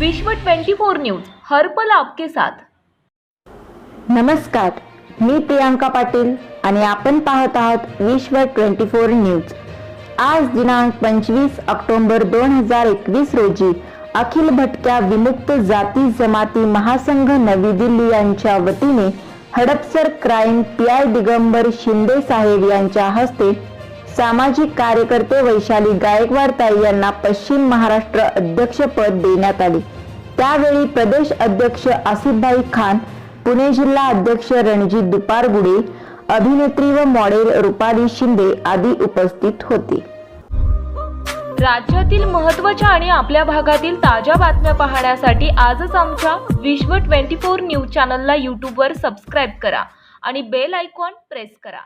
विश्व 24 न्यूज हर्पल आपके साथ. नमस्कार मी प्रियांका पाटील आणि आपण पाहत आहात विश्व ट्वेंटी फोर न्यूज. आज दिनांक पंचवीस ऑक्टोबर दोन हजार एकवीस रोजी अखिल भटक्या विमुक्त जाती जमाती महासंघ नवी दिल्ली यांच्या वतीने Hadapsar crime P I Digambar Shinde साहेब यांच्या हस्ते सामाजिक कार्यकर्ते वैशाली गायकवाड ताई यांना पश्चिम महाराष्ट्र अध्यक्षपद देण्यात आले. त्यावेळी प्रदेश अध्यक्ष आसिफभाई खान पुणे जिल्हा अध्यक्ष रणजित दुपारगुडे अभिनेत्री व मॉडेल रुपाली शिंदे आदी उपस्थित होते. राज्यातील महत्त्वाच्या आणि आपल्या भागातील ताज्या बातम्या पाहण्यासाठी आजच आमच्या विश्व 24 न्यूज चॅनलला यूट्यूबवर सबस्क्राईब करा आणि बेल आयकॉन प्रेस करा.